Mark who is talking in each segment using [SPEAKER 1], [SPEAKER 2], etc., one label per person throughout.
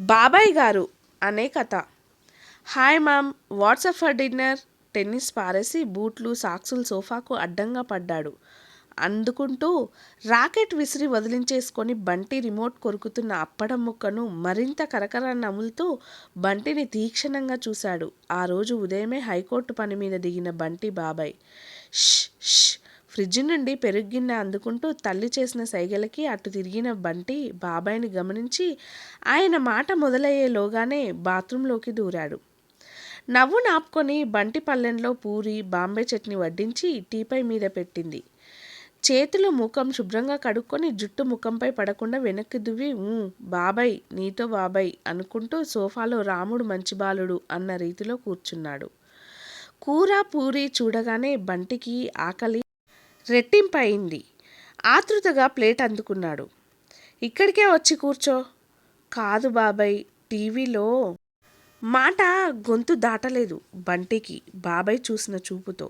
[SPEAKER 1] బాబాయ్ గారు అనే కథ. Hi ma'am what's up for dinner? Tennis పారేసి బూట్లు సాక్సులు సోఫాకు అడ్డంగా పడ్డాడు. అందుకుంటూ రాకెట్ విసిరి వదిలించేసుకొని బంటి రిమోట్ కొరుకుతున్న అప్పడం ముక్కను మరింత కరకర నములుతూ బంటిని తీక్షణంగా చూశాడు. ఆ రోజు ఉదయమే హైకోర్టు పని మీద దిగిన బంటి బాబాయ్ ష్ ష్ ఫ్రిడ్జ్ నుండి పెరుగిన్నె అందుకుంటూ తల్లి చేసిన సైగలకి అటు తిరిగిన బంటి బాబాయ్ని గమనించి ఆయన మాట మొదలయ్యేలోగానే బాత్రూంలోకి దూరాడు. నవ్వు నాపుకొని బంటి పల్లెంలో పూరి బాంబే చట్నీ వడ్డించి టీపై మీద పెట్టింది. చేతులు ముఖం శుభ్రంగా కడుక్కొని జుట్టు ముఖంపై పడకుండా వెనక్కి దువ్వి బాబాయ్ నీతో బాబాయ్ అనుకుంటూ సోఫాలో రాముడు మంచి బాలుడు అన్న రీతిలో కూర్చున్నాడు. కూర పూరి చూడగానే బంటికి ఆకలి రెట్టింపయింది. ఆతృతగా ప్లేట్ అందుకున్నాడు. ఇక్కడికే వచ్చి కూర్చో. కాదు బాబాయ్ టీవీలో. మాట గొంతు దాటలేదు బంటికి బాబాయ్ చూసిన చూపుతో.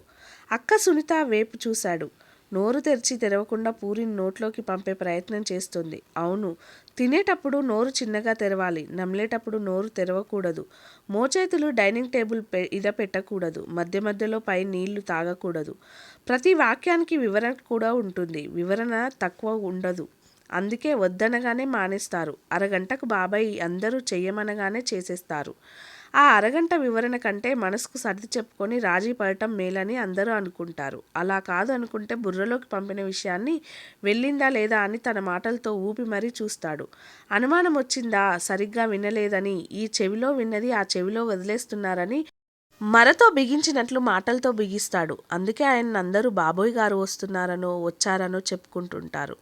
[SPEAKER 1] అక్క సునీత వేపు చూశాడు. నోరు తెరిచి తెరవకుండా పూరిని నోట్లోకి పంపే ప్రయత్నం చేస్తుంది. అవును తినేటప్పుడు నోరు చిన్నగా తెరవాలి నమ్లేటప్పుడు నోరు తెరవకూడదు. మోచేతులు డైనింగ్ టేబుల్ పె ఇద పెట్టకూడదు మధ్య మధ్యలో పై నీళ్ళు తాగకూడదు. ప్రతి వాక్యానికి వివరణ కూడా ఉంటుంది వివరణ తక్కువ ఉండదు. అందుకే వద్దనగానే మానేస్తారు అరగంటకు బాబాయ్ అందరూ చెయ్యమనగానే చేసేస్తారు. ఆ అరగంట వివరణ కంటే మనసుకు సర్ది చెప్పుకొని రాజీ పడటం మేలని అందరూ అనుకుంటారు. అలా కాదు అనుకుంటే బుర్రలోకి పంపిన విషయాన్ని వెళ్ళిందా లేదా అని తన మాటలతో ఊపి మరీ చూస్తాడు. అనుమానం వచ్చిందా? సరిగ్గా వినలేదని ఈ చెవిలో విన్నది ఆ చెవిలో వదిలేస్తున్నారని మరతో బిగించినట్లు మాటలతో బిగిస్తాడు. అందుకే ఆయన అందరూ బాబోయ్ గారు వస్తున్నారనో వచ్చారనో చెప్పుకుంటుంటారు.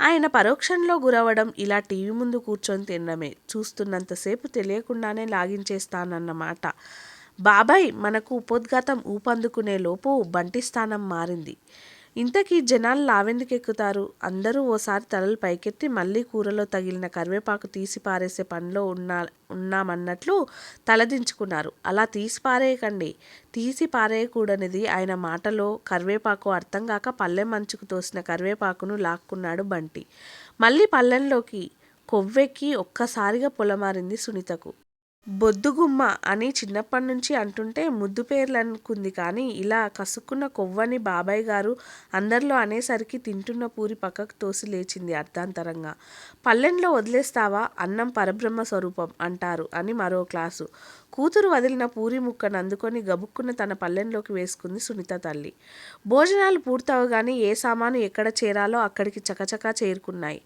[SPEAKER 1] ఆయన పరోక్షంలో గురవడం ఇలా టీవీ ముందు కూర్చొని తినడమే. చూస్తున్నంతసేపు తెలియకుండానే లాగించేస్తానన్నమాట బాబాయ్ మనకు ఉపోద్ఘాతం ఊపందుకునే లోపు బంటి స్థానం మారింది. ఇంతకీ జనాలు లావెందుకు ఎక్కుతారు అందరూ ఓసారి తలలు పైకెత్తి మళ్ళీ కూరలో తగిలిన కరివేపాకు తీసి పారేసే పనిలో ఉన్నా ఉన్నామన్నట్లు తలదించుకున్నారు. అలా తీసి పారేయకండి. తీసి పారేయకూడనిది ఆయన మాటలో కరివేపాకు అర్థం కాక పల్లెం మంచుకు తోసిన కరివేపాకును లాక్కున్నాడు బంటి. మళ్ళీ పల్లెంలోకి కొవ్వెక్కి ఒక్కసారిగా పొలమారింది సునీతకు. బొద్దుగుమ్మ అని చిన్నప్పటి నుంచి అంటుంటే ముద్దు పేర్లు అనుకుంది కానీ ఇలా కసుక్కున్న కొవ్వని బాబాయ్ గారు అందరిలో అనేసరికి తింటున్న పూరి పక్కకు తోసి లేచింది అర్ధాంతరంగా. పల్లెంలో వదిలేస్తావా? అన్నం పరబ్రహ్మ స్వరూపం అంటారు అని మరో క్లాసు. కూతురు వదిలిన పూరి ముక్కను అందుకొని గబుక్కున తన పల్లెంలోకి వేసుకుంది సునీత తల్లి. భోజనాలు పూర్తవగానే ఏ సామాను ఎక్కడ చేరాలో అక్కడికి చకచకా చేరుకున్నాయి.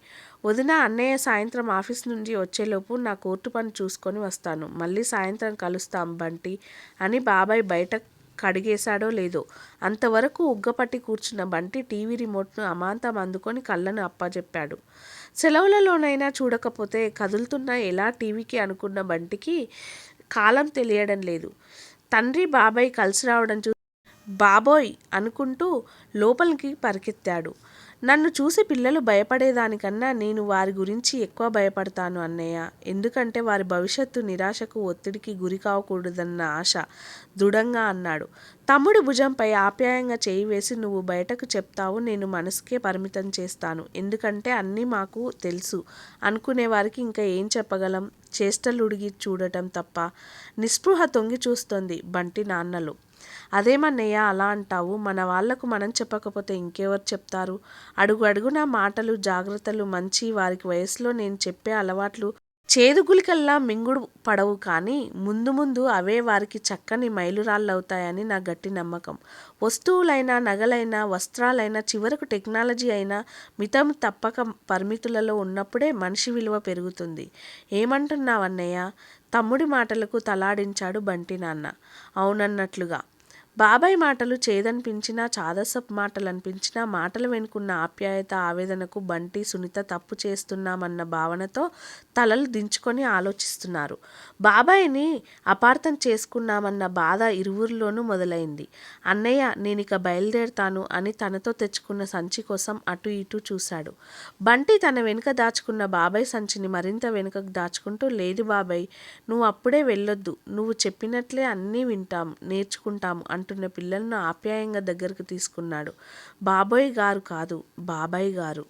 [SPEAKER 1] వదిన అన్నయ్య సాయంత్రం ఆఫీస్ నుండి వచ్చేలోపు నా కోర్టు పని చూసుకొని వస్తాను. మళ్ళీ సాయంత్రం కలుస్తాం బంటి అని బాబాయ్ బయట కడిగేశాడో లేదో. అంతవరకు ఉగ్గపట్టి కూర్చున్న బంటి టీవీ రిమోట్ను అమాంతం అందుకొని కళ్ళను అప్పచెప్పాడు సెలవులలోనైనా చూడకపోతే కదులుతున్న ఎలా టీవీకి అనుకున్న బంటికి కాలం తెలియడం లేదు. తండ్రి బాబాయ్ కలిసి రావడం చూ బాబోయ్ అనుకుంటూ లోపలికి పరిగెత్తాడు. నన్ను చూసి పిల్లలు భయపడేదానికన్నా నేను వారి గురించి ఎక్కువ భయపడతాను అన్నయ్య. ఎందుకంటే వారి భవిష్యత్తు నిరాశకు ఒత్తిడికి గురి కావకూడదన్న ఆశ దృఢంగా అన్నాడు. తమ్ముడి భుజంపై ఆప్యాయంగా చేయి వేసి నువ్వు బయటకు చెప్తావు నేను మనసుకే పరిమితం చేస్తాను. ఎందుకంటే అన్నీ మాకు తెలుసు. అనుకునే వారికి ఇంకా ఏం చెప్పగలం? చేష్టలుడిగి చూడటం తప్ప. నిస్పృహ తొంగి చూస్తోంది బంటి నాన్నలు. అదేమన్నయ్య అలా అంటావు. మన వాళ్ళకు మనం చెప్పకపోతే ఇంకెవరు చెప్తారు? అడుగు అడుగున మాటలు జాగ్రత్తలు మంచి వారికి వయసులో నేను చెప్పే అలవాట్లు చేదుగులికల్లా మింగుడు పడవు కానీ ముందు ముందు అవే వారికి చక్కని మైలురాళ్ళవుతాయని నా గట్టి నమ్మకం. వస్తువులైనా నగలైనా వస్త్రాలైనా చివరకు టెక్నాలజీ అయినా మితం తప్పక పరిమితులలో ఉన్నప్పుడే మనిషి విలువ పెరుగుతుంది. ఏమంటున్నావన్నయ్య? తమ్ముడి మాటలకు తలాడించాడు బంటి నాన్న. అవునన్నట్లుగా. బాబాయ్ మాటలు చేదనిపించినా చాదసపు మాటలు అనిపించినా మాటలు వెనుకున్న ఆప్యాయత ఆవేదనకు బంటి సునీత తప్పు చేస్తున్నామన్న భావనతో తలలు దించుకొని ఆలోచిస్తున్నారు. బాబాయ్ని అపార్థం చేసుకున్నామన్న బాధ ఇరువురిలోనూ మొదలైంది. అన్నయ్య నేనిక బయలుదేరుతాను అని తనతో తెచ్చుకున్న సంచి కోసం అటు ఇటు చూశాడు. బంటి తన వెనుక దాచుకున్న బాబాయ్ సంచిని మరింత వెనుకకు దాచుకుంటూ లేదు బాబాయ్ నువ్వు అప్పుడే వెళ్ళొద్దు. నువ్వు చెప్పినట్లే అన్నీ వింటాం నేర్చుకుంటాం అంటున్న పిల్లలను ఆప్యాయంగా దగ్గరకు తీసుకున్నాడు. బాబోయ్ గారు కాదు బాబాయ్ గారు.